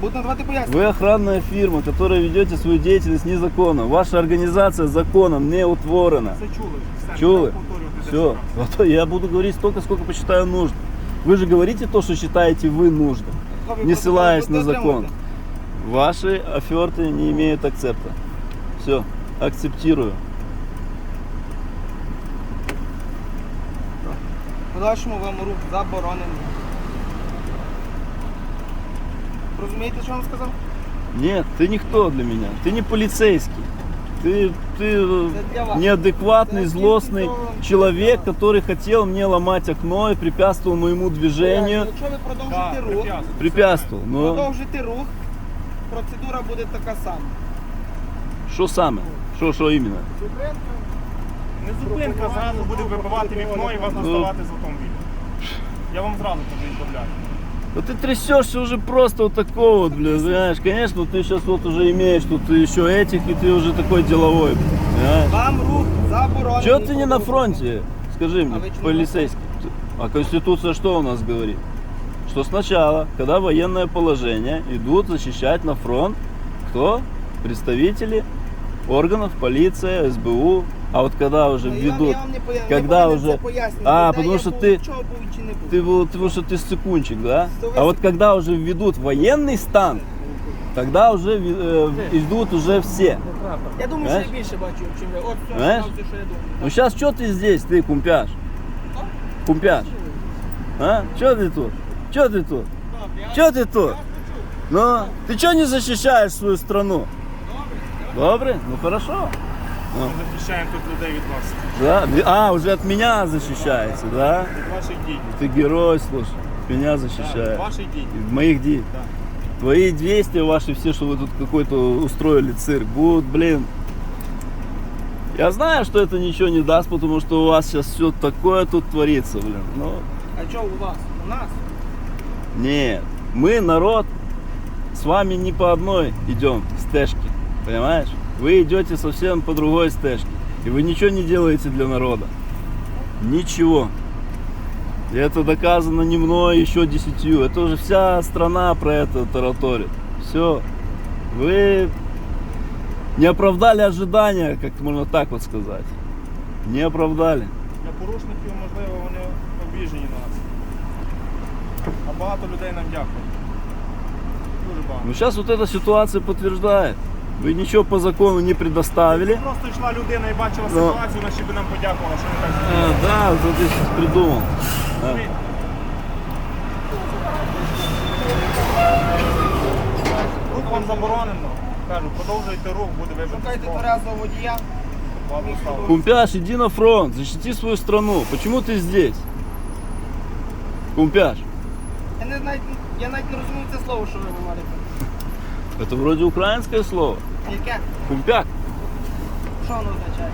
Буду надавати пояснення. Вы охранная фирма, которая ведете свою деятельность незаконно. Ваша организация законом не утворена. Це чули. Все, Чули? не повторювати Все. А то я буду говорить столько, сколько посчитаю нужным. Вы же говорите то, что считаете вы нужным, Копію не ссылаясь на будете закон. отримувати? Ваши оферты не имеют акцепта. Все, акцептирую. В Подальшому вам рух заборонений. Розумієте, що я вам сказав? Нет, ты никто для меня. Ты не полицейский. Ты, ты э, Это для вас. неадекватный, Это злостный интенсивно. человек, который хотел мне ломать окно и препятствовал моему движению. Якщо ви Так, продовжите рух, препятствую. Препятствовал. Но продовжите рух, процедура буде така сама. что саме? Что, что именно? Не зупинка зразу буде вибивати вікно і вас Ну. доставати з автомобіля. Я вам зразу кажу відповідаю. Да ты трясешься уже просто вот такого вот, бля, знаешь. Конечно, ты сейчас вот уже имеешь тут еще этих, и ты уже такой деловой, понимаешь? Вам рух заборонений. Чего ты не на фронте? Скажи мне, А полицейский. А Конституция что у нас говорит? Что сначала, когда военное положение, идут защищать на фронт кто? Представители органов, полиция, СБУ. А вот когда уже Ну, я вам- введут, я вам не поя- не когда повинен уже- це пояснювати, А, де потому я что був, ты- чого був чи не був. ты, был- потому что ты сыкунчик, да? Что вы А вот сык- когда уже введут военный стан, тогда уже э, идут уже все. Я думаю, Знаєш? що я більше бачу, чим ви. От все, Знаєш? що що я думаю. Ну сейчас что ты здесь, ты кумпяш? Кумпяш. А? Что ты тут? Что ты тут? Что ты тут? Ну, ты что не защищаешь свою страну? Добре? Ну хорошо. Ми захищаємо тут людей від вас. Да? А, уже от меня защищаете, да? Від ваших дій. Ты герой, слушай. Меня Так, защищаешь. Ваших дій. Моих дій. Да. Твои действия ваши все, что вы тут какой-то устроили цирк, будут, блин. Я знаю, что это ничего не даст, потому что у вас сейчас все такое тут творится, блин. Ну, А що у вас? У нас? нет. Мы, народ, с вами не по одной идем стежке, понимаешь? Вы идете совсем по другой стежке. И вы ничего не делаете для народа. Ничего. И это доказано не мной, еще десятью. Это уже вся страна про это тараторит. Все. Вы не оправдали ожидания, как можно так вот сказать. Не оправдали. Для порушників, можливо, вони обіжені на нас. А багато людей нам дякують. Дуже багато. Но сейчас вот эта ситуация подтверждает. Вы ничего по закону не предоставили. Просто йшла людина і бачила Ну. ситуацію, вона ще би нам подякувала, що не так А, зробили. да, вот ты сейчас придумал. А. Рух вам заборонено. Кажу, продовжуйте рух, буде вибити. Шукайте тверезого водія. Вам доставили. Кумпяш, иди на фронт, защити свою страну. Почему ты здесь? Кумпяш, Я не навіть, я навіть не розумію це слово, що ви говорите. это вроде украинское слово. Яке? Кумпяк. Що воно означає?